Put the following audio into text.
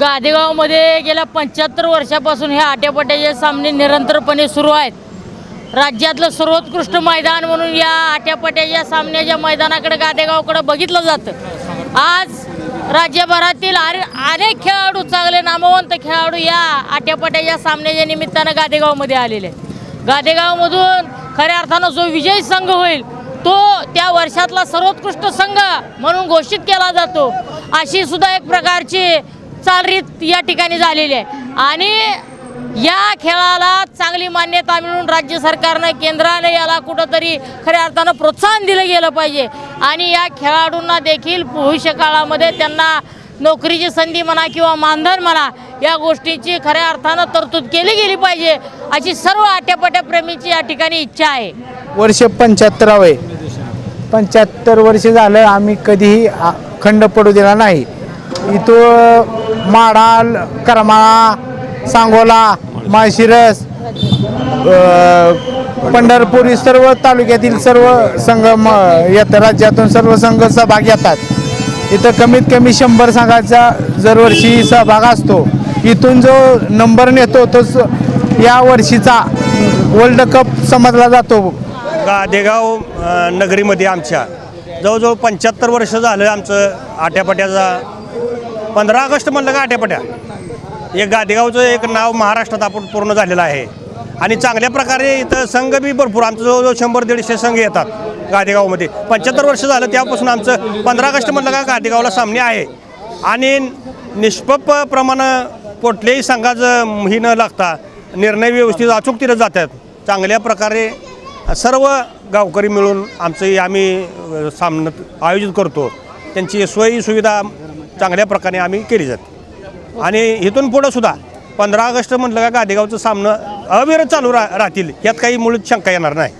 गादेगावमध्ये गेल्या पंच्याहत्तर वर्षापासून हे आट्यापाट्याचे सामने निरंतरपणे सुरू आहेत. राज्यातलं सर्वोत्कृष्ट मैदान म्हणून या आट्यापाट्याच्या सामन्याच्या मैदानाकडे गादेगावकडे बघितलं जातं. आज राज्यभरातील अरे अनेक खेळाडू चांगले नामवंत खेळाडू या आट्यापाट्याच्या सामन्याच्या निमित्तानं गादेगावमध्ये आलेले गादेगावमधून खऱ्या अर्थानं जो विजयी संघ होईल तो त्या वर्षातला सर्वोत्कृष्ट संघ म्हणून घोषित केला जातो. अशी सुद्धा एक प्रकारची चालरीत या ठिकाणी झालेली आहे. आणि या खेळाला चांगली मान्यता मिळून राज्य सरकारनं केंद्राने याला कुठंतरी खऱ्या अर्थानं प्रोत्साहन दिलं गेलं पाहिजे. आणि या खेळाडूंना देखील भविष्यकाळामध्ये त्यांना नोकरीची संधी म्हणा किंवा मानधन म्हणा या गोष्टीची खऱ्या अर्थानं तरतूद केली गेली पाहिजे अशी सर्व आट्यापाट्याप्रेमीची या ठिकाणी इच्छा आहे. वर्ष पंच्याहत्तरावे. पंच्याहत्तर वर्ष झालं आम्ही कधीही खंड पडू दिला नाही. इथं माडाल करमाळा सांगोला माळशिरस पंढरपूर ही सर्व तालुक्यातील सर्व संघ म येतात राज्यातून सर्व संघ सहभाग येतात इथं कमीत कमी शंभर संघाचा दरवर्षी सहभाग असतो. इथून जो नंबर नेतो तोच या वर्षीचा वर्ल्ड कप समजला जातो. गादेगाव नगरीमध्ये आमच्या जवळजवळ पंच्याहत्तर वर्ष झालं आमचं आट्यापाट्याचा पंधरा ऑगस्ट म्हणलं का आट्यापाट्या? एक गादेगावचं एक नाव महाराष्ट्रात आपण पूर्ण झालेलं आहे. आणि चांगल्या प्रकारे इथं संघ बी भरपूर आमचं जवळजवळ शंभर दीडशे संघ येतात गादेगावमध्ये. पंच्याहत्तर वर्ष झालं त्यापासून आमचं पंधरा ऑगस्ट म्हणलं का गादेगावला सामने आहे. आणि निष्पप प्रमाणे कुठल्याही संघाचं ही न लागता निर्णय व्यवस्थित अचूक तिथं जातात. चांगल्या प्रकारे सर्व गावकरी मिळून आमचं आम्ही सामनं आयोजित करतो. त्यांची सोयी सुविधा चांगल्या प्रकारे आम्ही केली जाते. आणि इथून पुढं सुद्धा पंधरा ऑगस्ट म्हटलं का गादेगावचं सामनं अविरत चालू रा राहतील. यात काही मूळ शंका येणार नाही.